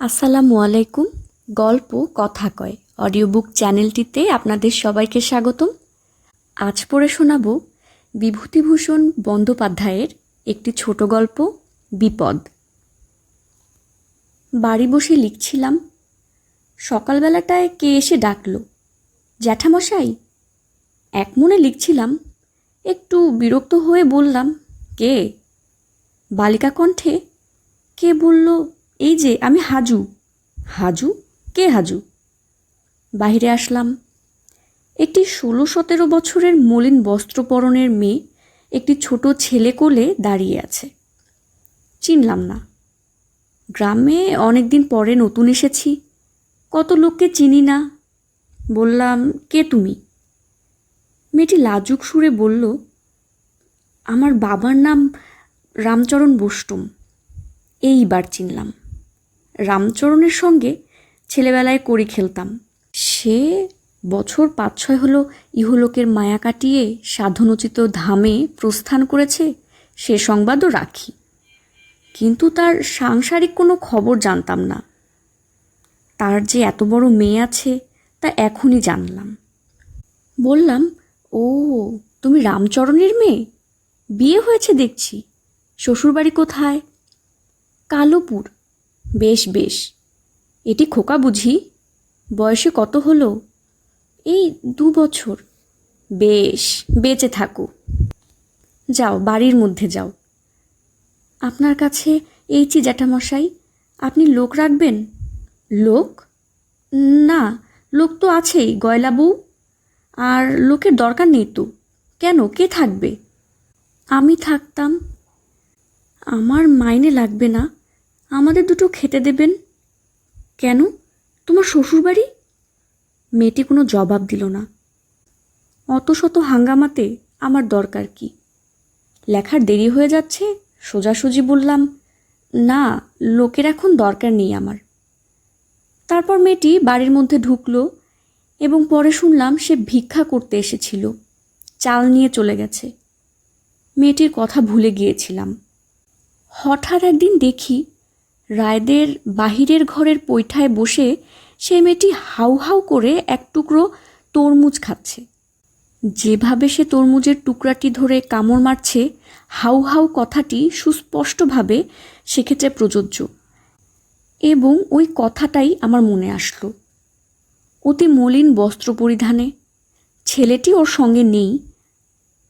আসসালামু আলাইকুম। গল্প কথা কয়। অডিও বুক চ্যানেলটিতে আপনাদের সবাইকে স্বাগতম। আজ পড়ে শোনাব বিভূতিভূষণ বন্দ্যোপাধ্যায়ের একটি ছোট গল্প, বিপদ। বাড়ি বসে লিখছিলাম, সকালবেলাটায় কে এসে ডাকল? জ্যাঠামশাই? এক মনে লিখছিলাম, একটু বিরক্ত হয়ে বললাম, কে? বালিকা কণ্ঠে কে বলল এই যে আমি হাজু। হাজু? কে হাজু? বাহিরে আসলাম। একটি ষোলো সতেরো বছরের মলিন বস্ত্র পরনের মেয়ে একটি ছোট ছেলে কোলে দাঁড়িয়ে আছে। চিনলাম না। গ্রামে অনেক দিন পরে নতুন এসেছি। কত লোককে চিনি না। বললাম, কে তুমি? মেয়েটি লাজুক সুরে বলল, আমার বাবার নাম রামচরণ বষ্টম এইবার চিনলাম। রামচরণের সঙ্গে ছেলেবেলায় করি খেলতাম। সে বছর পাঁচ ছয় হলো ইহলোকের মায়া কাটিয়ে সাধনোচিত ধামে প্রস্থান করেছে সে সংবাদও রাখি। কিন্তু তার সাংসারিক কোনো খবর জানতাম না। তার যে এত বড় মেয়ে আছে তা এখনই জানলাম। বললাম, ও, তুমি রামচরণের মেয়ে? বিয়ে হয়েছে দেখছি। শ্বশুরবাড়ি কোথায়? কালোপুর। বেশ বেশ। এটি খোকা বুঝি? বয়সে কত হলো? এই দু বছর। বেশ, বেঁচে থাকো। যাও, বাড়ির মধ্যে যাও। আপনার কাছে এই চি জ্যাঠামশাই, আপনি লোক রাখবেন? লোক? না, লোক তো আছেই গয়লা বউ আর লোকের দরকার নেই তো। কেন? কে থাকবে? আমি থাকতাম। আমার মাইনে লাগবে না। আমাদের দুটো খেতে দেবেন। কেন? তোমার শ্বশুরবাড়ি? মেয়েটি কোনো জবাব দিল না। অত শত হাঙ্গামাতে আমার দরকার কি? লেখার দেরি হয়ে যাচ্ছে, সোজাসুজি বললাম, না, লোকের এখন দরকার নেই আমার। তারপর মেয়েটি বাড়ির মধ্যে ঢুকলো এবং পরে শুনলাম সে ভিক্ষা করতে এসেছিল, চাল নিয়ে চলে গেছে। মেয়েটির কথা ভুলে গিয়েছিলাম। হঠাৎ একদিন দেখি রায়দের বাহিরের ঘরের পৈঠায় বসে সেই মেয়েটি হাউ হাউ করে এক টুকরো তরমুজ খাচ্ছে। যেভাবে সে তরমুজের টুকরাটি ধরে কামড় মারছে, হাউ হাউ কথাটি সুস্পষ্টভাবে সেক্ষেত্রে প্রযোজ্য। এবং ওই কথাটাই আমার মনে আসলো। অতি মলিন বস্ত্র পরিধানে, ছেলেটি ওর সঙ্গে নেই।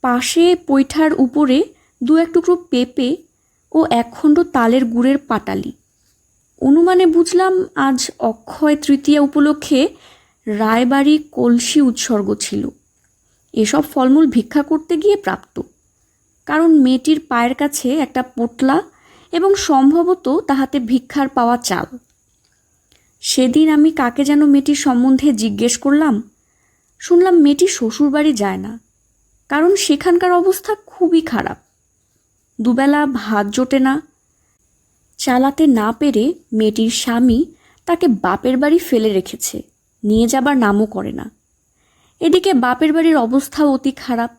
পাশে পৈঠার উপরে দু এক টুকরো পেঁপে ও একখণ্ড তালের গুড়ের পাটালি। অনুমানে বুঝলাম আজ অক্ষয় তৃতীয়া উপলক্ষে রায়বাড়ি কলসি উৎসর্গ ছিল। এসব ফলমূল ভিক্ষা করতে গিয়ে প্রাপ্ত। কারণ মেয়েটির পায়ের কাছে একটা পোটলা এবং সম্ভবত তাহাতে ভিক্ষার পাওয়া চাল। সেদিন আমি কাকে যেন মেয়েটির সম্বন্ধে জিজ্ঞেস করলাম, শুনলাম মেয়েটি শ্বশুরবাড়ি যায় না, কারণ সেখানকার অবস্থা খুবই খারাপ। দুবেলা ভাত জোটে না চালাতে না পেরে মেয়েটির স্বামী তাকে বাপের বাড়ি ফেলে রেখেছে, নিয়ে যাবার নামও করে না। এদিকে বাপের বাড়ির অবস্থাও অতি খারাপ।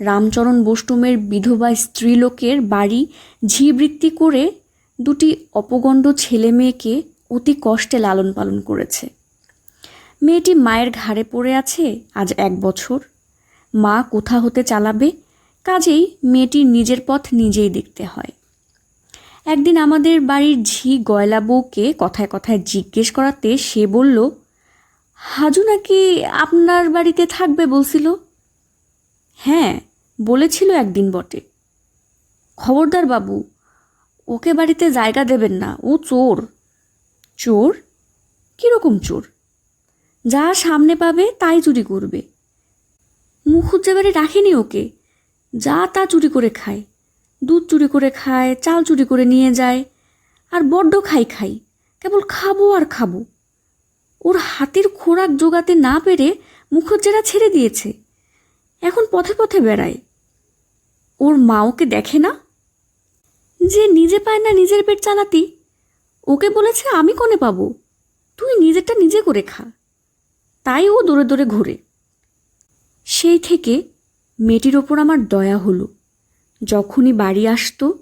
রামচরণ বষ্টুমের বিধবা স্ত্রীলোকের বাড়ি ঝিবৃত্তি করে দুটি অপগণ্ড ছেলে মেয়েকে অতি কষ্টে লালন পালন করেছে। মেয়েটি মায়ের ঘাড়ে পড়ে আছে আজ এক বছর। মা কোথা হতে চালাবে, কাজেই মেয়েটির নিজের পথ নিজেই দেখতে হয়। একদিন আমাদের বাড়ির ঝি গয়লা বউকে কথায় কথায় জিজ্ঞেস করাতে সে বলল, হাজু নাকি আপনার বাড়িতে থাকবে? বলছিল। হ্যাঁ বলেছিল একদিন বটে। খবরদার বাবু, ওকে বাড়িতে জায়গা দেবেন না, ও চোর। চোর? কীরকম চোর? যা সামনে পাবে তাই চুরি করবে। মুখুজ্জেবারে রাখেনি ওকে, যা তা চুরি করে খায়। দুধ চুরি করে খায়, চাল চুরি করে নিয়ে যায়, আর বড্ড খাই খাই, কেবল খাব আর খাব। ওর হাতের খোরাক জোগাতে না পেরে মুখজ্জেরা ছেড়ে দিয়েছে। এখন পথে পথে বেড়ায়। ওর মা ওকে দেখে না? যে নিজে পায় না নিজের পেট চালাতি, ওকে বলেছে, আমি কনে পাবো? তুই নিজেরটা নিজে করে খা। তাই ও দৌড়ে দৌড়ে ঘোরে। সেই থেকে মেয়েটির ওপর আমার দয়া হলো। যখনই বাড়ি আসতো,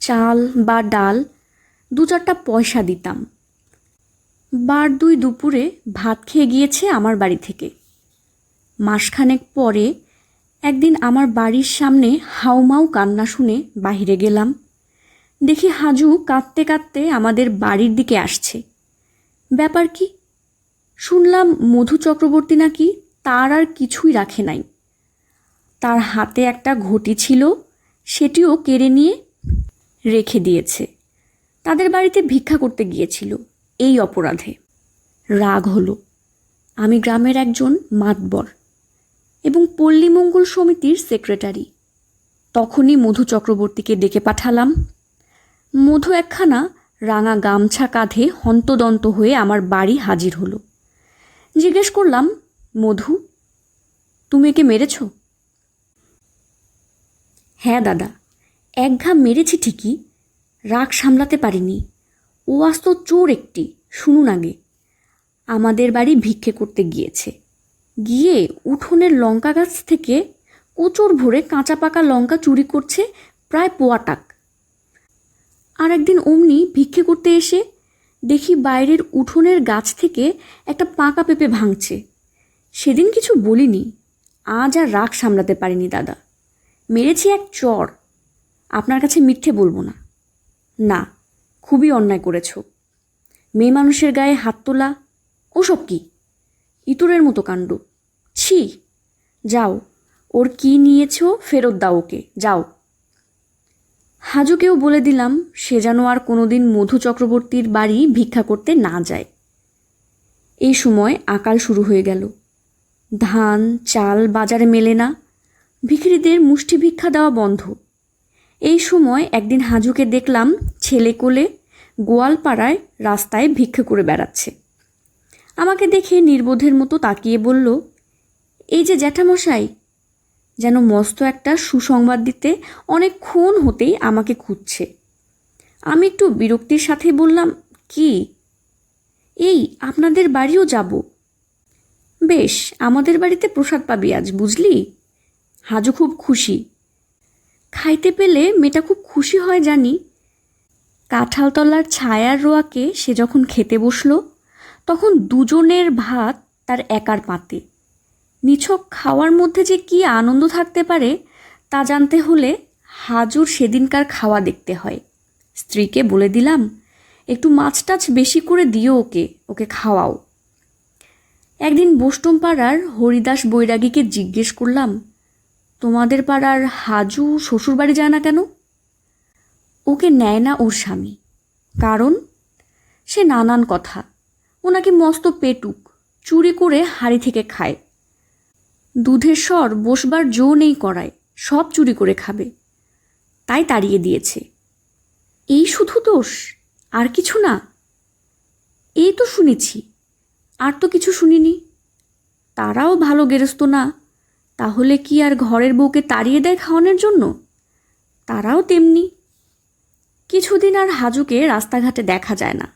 চাল বা ডাল দু চারটা পয়সা দিতাম। বার দুই দুপুরে ভাত খেয়ে গিয়েছে আমার বাড়ি থেকে। মাসখানেক পরে একদিন আমার বাড়ির সামনে হাউমাউ কান্না শুনে বাহিরে গেলাম। দেখি হাজু কাঁদতে কাঁদতে আমাদের বাড়ির দিকে আসছে। ব্যাপার কি? শুনলাম মধু চক্রবর্তী নাকি তার আর কিছুই রাখে নাই। তার হাতে একটা ঘটি ছিল, সেটিও কেড়ে নিয়ে রেখে দিয়েছে। তাদের বাড়িতে ভিক্ষা করতে গিয়েছিল এই অপরাধে। রাগ হলো। আমি গ্রামের একজন মাতবর এবং পল্লীমঙ্গল সমিতির সেক্রেটারি। তখনই মধু চক্রবর্তীকে ডেকে পাঠালাম। মধু একখানা রাঙা গামছা কাঁধে হন্তদন্ত হয়ে আমার বাড়ি হাজির হলো। জিজ্ঞেস করলাম, মধু, তুমি একে মেরেছ? হ্যাঁ দাদা। এক ঘা মেরেছি ঠিকই, রাগ সামলাতে পারিনি। ও আস্ত চোর একটি, শুনুন আগে। আমাদের বাড়ি ভিক্ষে করতে গিয়েছে। গিয়ে উঠোনের লঙ্কা গাছ থেকে কোচর ভরে কাঁচা পাকা লঙ্কা চুরি করছে প্রায় পোয়াটাক আর একদিন অমনি ভিক্ষে করতে এসে দেখি বাইরের উঠোনের গাছ থেকে একটা পাকা পেঁপে ভাঙছে। সেদিন কিছু বলিনি। আজ আর রাগ সামলাতে পারিনি, দাদা। মেরেছি এক চর। আপনার কাছে মিথ্যে বলব না। না, খুবই অন্যায় করেছ। মেয়ে মানুষের গায়ে হাত তোলা, ওসব কি? ইঁতুরের মতো কাণ্ড। ছি, যাও, ওর কি নিয়েছ ফেরত দাও ওকে, যাও। হাজুকেও বলে দিলাম, সে যেন আর কোনোদিন মধু চক্রবর্তীর বাড়ি ভিক্ষা করতে না যায়। এই সময় আকাল শুরু হয়ে গেল। ধান, চাল বাজারে মেলে না। ভিখিরিদের মুষ্টি ভিক্ষা দেওয়া বন্ধ। এই সময় একদিন হাজুকে দেখলাম ছেলে কোলে গোয়ালপাড়ায় রাস্তায় ভিক্ষা করে বেড়াচ্ছে। আমাকে দেখে নির্বোধের মতো তাকিয়ে বলল, এই যে জ্যাঠামশাই, যেন মস্ত একটা সুসংবাদ দিতে অনেক অনেকক্ষণ হতেই আমাকে খুঁজছে। আমি একটু বিরক্তির সাথে বললাম, কি? এই, আপনাদের বাড়িও যাব? বেশ, আমাদের বাড়িতে প্রসাদ পাবি আজ, বুঝলি? হাজু খুব খুশি। খাইতে পেলে মেয়েটা খুব খুশি হয় জানি। কাঁঠালতলার ছায়ার রোয়াকে সে যখন খেতে বসল, তখন দুজনের ভাত তার একার পাতে। নিছক খাওয়ার মধ্যে যে কি আনন্দ থাকতে পারে, তা জানতে হলে হাজুর সেদিনকার খাওয়া দেখতে হয়। স্ত্রীকে বলে দিলাম, একটু মাছ টাছ বেশি করে দিও ওকে ওকে খাওয়াও। একদিন বোষ্টম পাড়ার হরিদাস বৈরাগীকে জিজ্ঞেস করলাম তোমাদের পাড়ার হাজু শ্বশুরবাড়ি যায় না কেন? ওকে নেয় না ওর স্বামী। কারণ? সে নানান কথা। ও নাকি মস্ত পেটুক, চুরি করে হাড়ি থেকে খায়। দুধের স্বর বসবার জো নেই করায়, সব চুরি করে খাবে। তাই তাড়িয়ে দিয়েছে। এই শুধু দোষ, আর কিছু না। এই তো শুনেছি, আর তো কিছু শুনিনি। তারাও ভালো গেরস্ত না। তাহলে কি আর ঘরের বউকে তাড়িয়ে দেয় খাওয়ানোর জন্য? তারাও তেমনি। কিছুদিন আর হাজুকে রাস্তাঘাটে দেখা যায় না।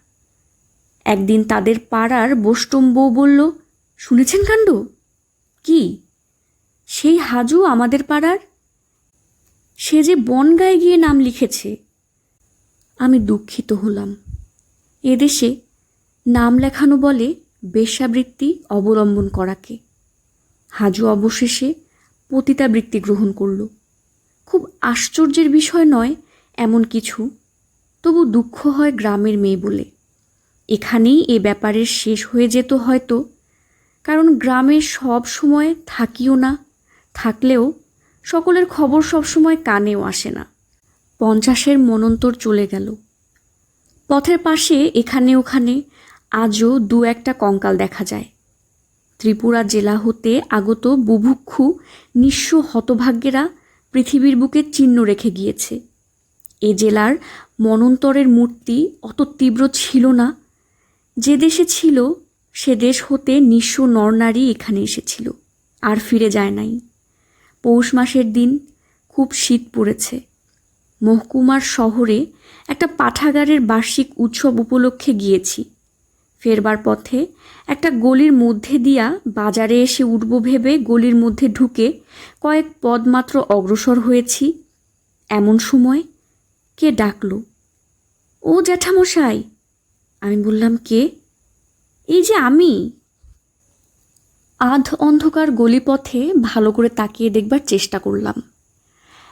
একদিন তাদের পাড়ার বোষ্টম বউ বলল, শুনেছেন কাণ্ড? কি? সেই হাজু আমাদের পাড়ার? সে যে বনগায় গিয়ে নাম লিখেছে। আমি দুঃখিত হলাম। এদেশে নাম লেখানো বলে বেশ্যাবৃত্তি অবলম্বন করাকে। হাজু অবশেষে পতিতাবৃত্তি গ্রহণ করল। খুব আশ্চর্যের বিষয় নয় এমন কিছু, তবু দুঃখ হয় গ্রামের মেয়ে বলে। এখানেই এ ব্যাপারের শেষ হয়ে যেত হয়তো, কারণ গ্রামে সব সময় থাকিও না, থাকলেও সকলের খবর সব সময় কানেও আসে না। পঞ্চাশের মনন্তর চলে গেল। পথের পাশে এখানে ওখানে আজও দু একটা কঙ্কাল দেখা যায়। ত্রিপুরা জেলা হতে আগত বুভুক্ষু নিঃস্ব হতভাগ্যেরা পৃথিবীর বুকে চিহ্ন রেখে গিয়েছে। এ জেলার মনন্তরের মূর্তি অত তীব্র ছিল না। যে দেশে ছিল, সে দেশ হতে নিঃস্ব নরনারী এখানে এসেছিল, আর ফিরে যায় নাই। পৌষ মাসের দিন খুব শীত পড়েছে। মহকুমার শহরে একটা পাঠাগারের বার্ষিক উৎসব উপলক্ষে গিয়েছি। ফেরবার পথে একটা গলির মধ্যে দিয়া বাজারে এসে উঠব ভেবে গলির মধ্যে ঢুকে কয়েক পদ মাত্র অগ্রসর হয়েছি। এমন সময় কে ডাকল? ও জ্যাঠামশাই! আমি বললাম, কে? এই যে আমি। আধ অন্ধকার গলিপথে ভালো করে তাকিয়ে দেখবার চেষ্টা করলাম।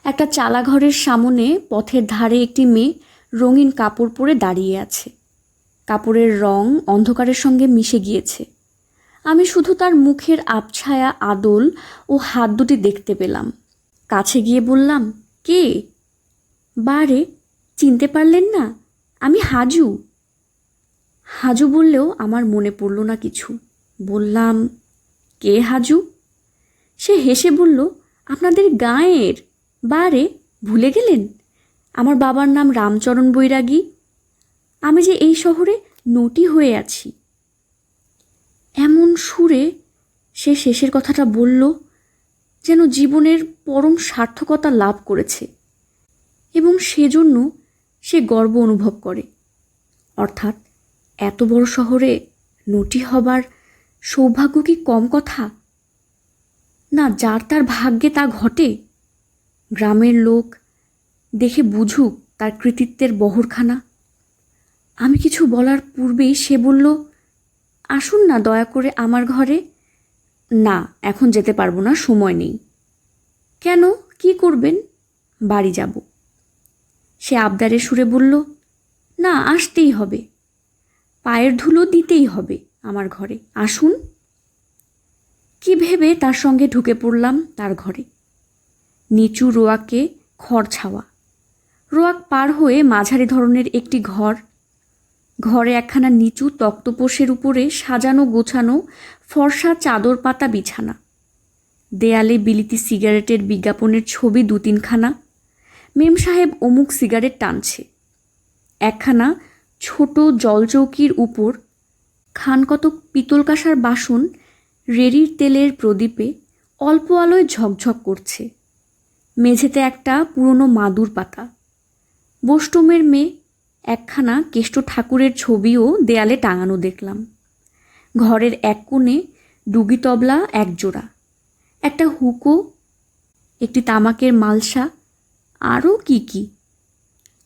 একটা চালাঘরের সামনে পথের ধারে একটি মেয়ে রঙিন কাপড় পরে দাঁড়িয়ে আছে। কাপড়ের রং অন্ধকারের সঙ্গে মিশে গিয়েছে। আমি শুধু তার মুখের আবছায়া আদল ও হাত দুটি দেখতে পেলাম। কাছে গিয়ে বললাম, কে? বারে, চিনতে পারলেন না? আমি হাজু। হাজু বললেও আমার মনে পড়ল না কিছু। বললাম, কে হাজু? সে হেসে বলল, আপনাদের গাঁয়ের। বারে, ভুলে গেলেন? আমার বাবার নাম রামচরণ বৈরাগী। আমি যে এই শহরে নটি হয়ে আছি। এমন সুরে সে শেষের কথাটা বলল, যেন জীবনের পরম সার্থকতা লাভ করেছে এবং সেজন্য সে গর্ব অনুভব করে। অর্থাৎ এত বড় শহরে নটি হবার সৌভাগ্য কি কম কথা? না, যার তার ভাগ্যে তা ঘটে, গ্রামের লোক দেখে বুঝুক তার কৃতিত্বের বহরখানা। আমি কিছু বলার পূর্বেই সে বলল, আসুন না দয়া করে আমার ঘরে। না, এখন যেতে পারব না, সময় নেই। কেন? কি করবেন? বাড়ি যাব। সে আবদারে সুরে বলল, না, আসতেই হবে। পায়ের ধুলো দিতেই হবে আমার ঘরে, আসুন। কি ভেবে তার সঙ্গে ঢুকে পড়লাম তার ঘরে। নিচু রোয়াকে খড় ছাওয়া। রোয়াক পার হয়ে মাঝারি ধরনের একটি ঘর ঘরে একখানা নিচু তক্তপোষের উপরে সাজানো গোছানো ফর্সা চাদর পাতা বিছানা। দেয়ালে বিলিতি সিগারেটের বিজ্ঞাপনের ছবি দু তিনখানা। মেম সাহেব অমুক সিগারেট টানছে। একখানা ছোট জলচৌকির উপর খানকতক পিতল কাঁসার বাসন রেড়ির তেলের প্রদীপে অল্প আলোয় ঝকঝক করছে। মেঝেতে একটা পুরনো মাদুর পাতা। বষ্টমের মেয়ে একখানা কেষ্ট ঠাকুরের ছবিও দেয়ালে টাঙানো দেখলাম। ঘরের এক কোণে ডুগি তবলা এক জোড়া, একটা হুকো, একটি তামাকের মালসা, আরও কি কি।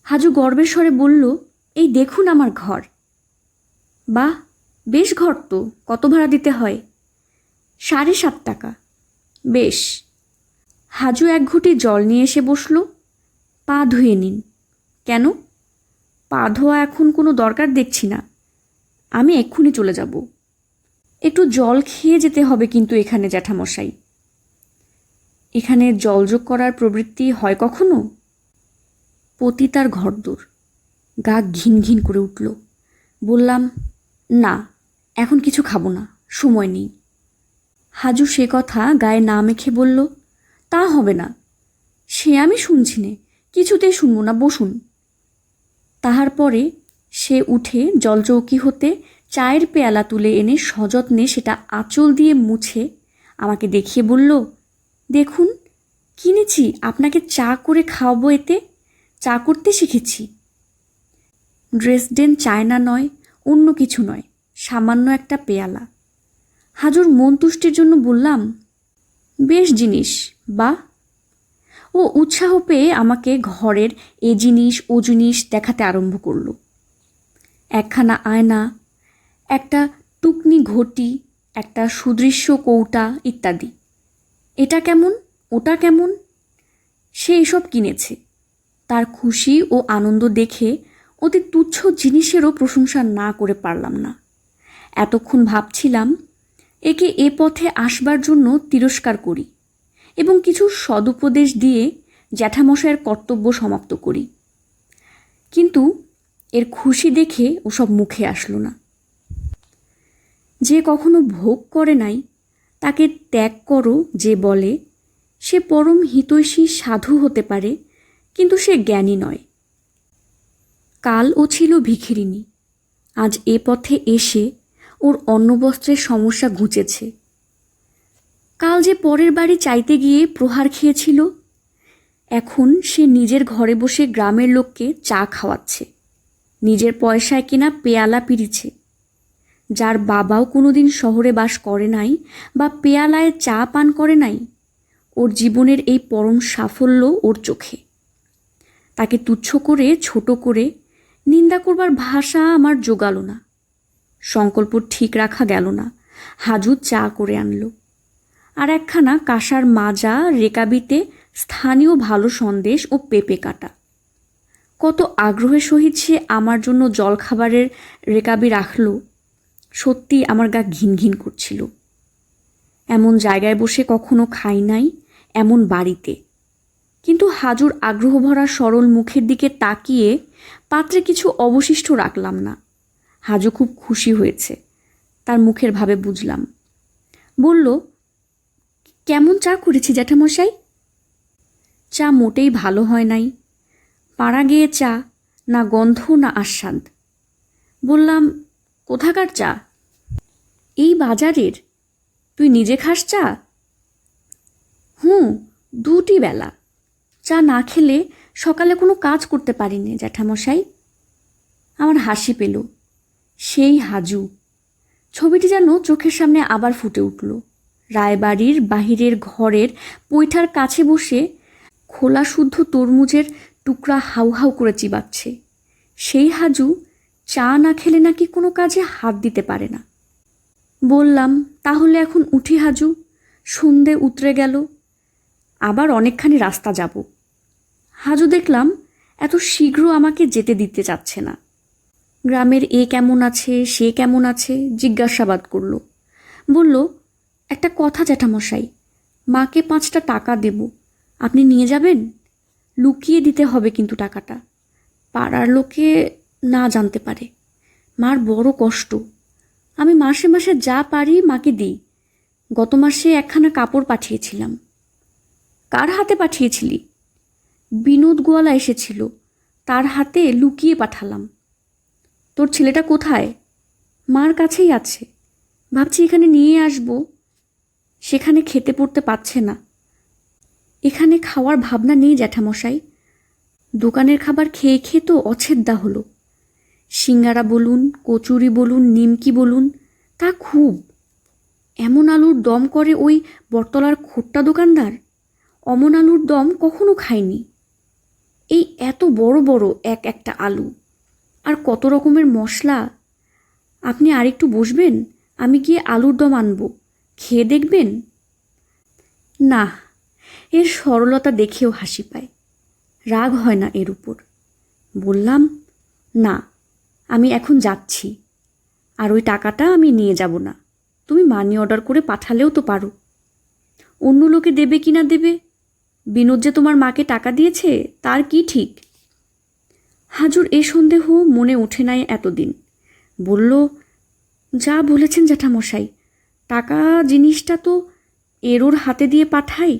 হাজু গর্বের স্বরে বলল, এই দেখুন আমার ঘর। বাহ, বেশ ঘর তো, কত ভাড়া দিতে হয়? সাড়ে সাত টাকা, বেশ। হাজু এক ঘুঁটি জল নিয়ে এসে বসল, পা ধুয়ে নিন। কেন? পা ধোয়া এখন কোনো দরকার দেখছি না। আমি এক্ষুনি চলে যাব। একটু জল খেয়ে যেতে হবে কিন্তু এখানে, জ্যাঠামশাই। এখানে জলযোগ করার প্রবৃত্তি হয় কখনো? পতিতার ঘরদোর গা ঘিন ঘিন করে উঠল। বললাম, না, এখন কিছু খাব না, সময় নেই। হাজু সে কথা গায়ে না মেখে বলল, তা হবে না। সে আমি শুনছি নে, কিছুতেই শুনব না, বসুন। তাহার পরে সে উঠে জলচৌকি হতে চায়ের পেয়ালা তুলে এনে সযত্নে সেটা আঁচল দিয়ে মুছে আমাকে দেখিয়ে বলল, দেখুন, কিনেছি, আপনাকে চা করে খাওয়াবো এতে। চা করতে শিখেছি। ড্রেসডেন চায়না নয়, অন্য কিছু নয়, সামান্য একটা পেয়ালা। হাজুর মন তুষ্টির জন্য বললাম, বেশ জিনিস, বা ও উৎসাহ পেয়ে আমাকে ঘরের এ জিনিস, ও জিনিস দেখাতে আরম্ভ করল। একখানা আয়না, একটা টুকনি ঘটি, একটা সুদৃশ্য কৌটা ইত্যাদি। এটা কেমন? ওটা কেমন? সে এসব কিনেছে। তার খুশি ও আনন্দ দেখে অতি তুচ্ছ জিনিসেরও প্রশংসা না করে পারলাম না। এতক্ষণ ভাবছিলাম, একে এ পথে আসবার জন্য তিরস্কার করি। এবং কিছু সদুপদেশ দিয়ে জ্যাঠামশায়ের কর্তব্য সমাপ্ত করি। কিন্তু এর খুশি দেখে ওসব মুখে আসলো না। যে কখনো ভোগ করে নাই, তাকে ত্যাগ করো যে বলে, সে পরম হিতৈষী সাধু হতে পারে, কিন্তু সে জ্ঞানী নয়। কাল ও ছিল ভিখিরিনী আজ এ পথে এসে ওর অন্নবস্ত্রের সমস্যা ঘুচেছে। কাল যে পরের বাড়ি চাইতে গিয়ে প্রহার খেয়েছিল, এখন সে নিজের ঘরে বসে গ্রামের লোককে চা খাওয়াচ্ছে। নিজের পয়সায় কেনা পেয়ালা পিরিছে। যার বাবাও কোনোদিন শহরে বাস করে নাই বা পেয়ালায় চা পান করে নাই, ওর জীবনের এই পরম সাফল্য ওর চোখে। তাকে তুচ্ছ করে, ছোট করে নিন্দা করবার ভাষা আমার জোগালো না। সংকল্প ঠিক রাখা গেল না। হাজু চা করে আনলো। আর একখানা কাঁসার মাজা, রেকাবিতে, স্থানীয় ভালো সন্দেশ ও পেঁপে কাটা। কত আগ্রহের সহিত সে আমার জন্য জলখাবারের রেকাবি রাখল, সত্যি আমার গা ঘিন ঘিন করছিল। এমন জায়গায় বসে কখনো খাই নাই, এমন বাড়িতে। কিন্তু হাজুর আগ্রহ ভরা সরল মুখের দিকে তাকিয়ে পাত্রে কিছু অবশিষ্ট রাখলাম না। হাজু খুব খুশি হয়েছে, তার মুখের ভাবে বুঝলাম। বলল কেমন চা করেছি জ্যাঠামশাই? চা মোটেই ভালো হয় নাই। পাড়া গিয়ে চা, না গন্ধ, না আস্বাদ। বললাম, কোথাকার চা? এই বাজারের। তুই নিজে খাস চা? হুঁ, দুটি বেলা। চা না খেলে সকালে কোনো কাজ করতে পারিনি জ্যাঠামশাই। আমার হাসি পেল। সেই হাজু। ছবিটি যেন চোখের সামনে আবার ফুটে উঠল। রায়বাড়ির বাহিরের ঘরের পৈঠার কাছে বসে খোলা শুদ্ধ তরমুজের টুকরা হাউ হাউ করে চিবাচ্ছে। সেই হাজু চা না খেলে নাকি কোনো কাজে হাত দিতে পারে না। বললাম, তাহলে এখন উঠি হাজু, সন্ধে উতরে গেল, আবার অনেকখানি রাস্তা যাব। হাজু দেখলাম, এত শীঘ্র আমাকে যেতে দিতে চাচ্ছে না। গ্রামের এ কেমন আছে, সে কেমন আছে, জিজ্ঞাসাবাদ করল। বলল একটা কথা জ্যাঠামশাই, মাকে পাঁচটা টাকা দেব। আপনি নিয়ে যাবেন? লুকিয়ে দিতে হবে কিন্তু টাকাটা। পাড়ার লোকে না জানতে পারে। মার বড় কষ্ট। আমি মাসে মাসে যা পারি মাকে দিই। গত মাসে একখানা কাপড় পাঠিয়েছিলাম। কার হাতে পাঠিয়েছিলি? বিনোদ গোয়ালা এসেছিল। তার হাতে লুকিয়ে পাঠালাম। তোর ছেলেটা কোথায়? মার কাছেই আছে। ভাবছি এখানে নিয়ে আসব। সেখানে খেতে পড়তে পারছে না। এখানে খাওয়ার ভাবনা নেই জ্যাঠামশাই। দোকানের খাবার খেয়ে খেয়ে তো অছেদ্দা হলো। সিঙ্গারা বলুন, কচুরি বলুন, নিমকি বলুন, তা খুব। এমন আলুর দম করে ওই বটতলার খোট্টা দোকানদার? অমন আলুর দম কখনো খায়নি। এই এত বড় বড় এক একটা আলু। আর কত রকমের মশলা? আপনি আরেকটু বসবেন, আমি গিয়ে আলুর দম আনব। খেয়ে দেখবেন? না, এর সরলতা দেখেও হাসি পায়। রাগ হয় না এর উপর। বললাম, না, আমি এখন যাচ্ছি। আর ওই টাকাটা আমি নিয়ে যাব না। তুমি মানি অর্ডার করে পাঠালেও তো পারো। অন্য লোকে দেবে কি না দেবে? বিনোদ যে তোমার মাকে টাকা দিয়েছে, তার কি ঠিক? হাজুর এ সন্দেহ মনে ওঠে নাই এতদিন। বলল, যা বলেছেন জ্যাঠামশাই টাকা জিনিসটা তো এরোর হাতে দিয়ে পাঠাই।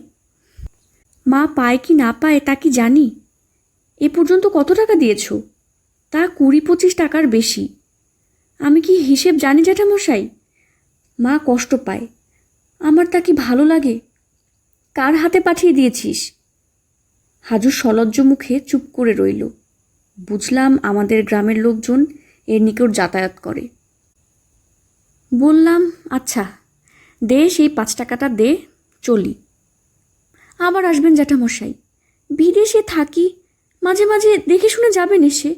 মা পায় কি না পায় তা কি জানি? এ পর্যন্ত কত টাকা দিয়েছ? তা কুড়ি পঁচিশ টাকার বেশি। আমি কি হিসেব জানি জ্যাঠামশাই? মা কষ্ট পায়। আমার তা কি ভালো লাগে? কার হাতে পাঠিয়ে দিয়েছিস? হাজু সলজ্জ মুখে চুপ করে রইল। বুঝলাম আমাদের গ্রামের লোকজন এর নিকট যাতায়াত করে। বললাম আচ্ছা দে সেই পাঁচ টাকাটা দে, চলি। আবার আসবেন জ্যাঠামশাই। বিদেশে থাকি, মাঝে মাঝে দেখে শুনে যাবেন এসে।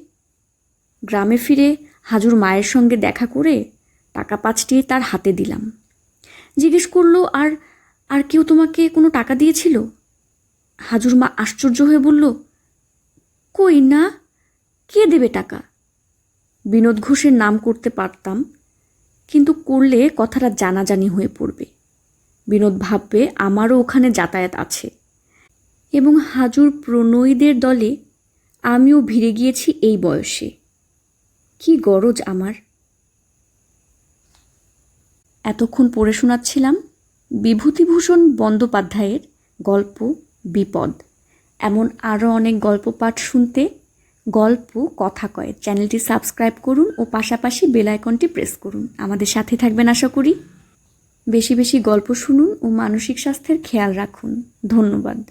গ্রামে ফিরে হাজুর মায়ের সঙ্গে দেখা করে টাকা পাঁচটি তার হাতে দিলাম। জিজ্ঞেস করল, আর আর কেউ তোমাকে কোনো টাকা দিয়েছিল? হাজুর মা আশ্চর্য হয়ে বলল, কই না, কে দেবে টাকা? বিনোদ ঘোষের নাম করতে পারতাম করলে কথাটা জানাজানি হয়ে পড়বে। বিনোদ ভাববে আমারও ওখানে যাতায়াত আছে। এবং হাজুর প্রণয়ীদের দলে আমিও ভিড়ে গিয়েছি এই বয়সে। কি গরজ আমার। এতক্ষণ পড়ে শোনাচ্ছিলাম বিভূতিভূষণ বন্দ্যোপাধ্যায়ের গল্প বিপদ। এমন আরও অনেক গল্প পাঠ শুনতে গল্প, কথা কয়। চ্যানেলটি সাবস্ক্রাইব করুন ও পাশাপাশি বেল আইকনটি প্রেস করুন। আমাদের সাথে থাকবেন আশা করি। বেশি বেশি গল্প শুনুন ও মানসিক স্বাস্থ্যের খেয়াল রাখুন। ধন্যবাদ।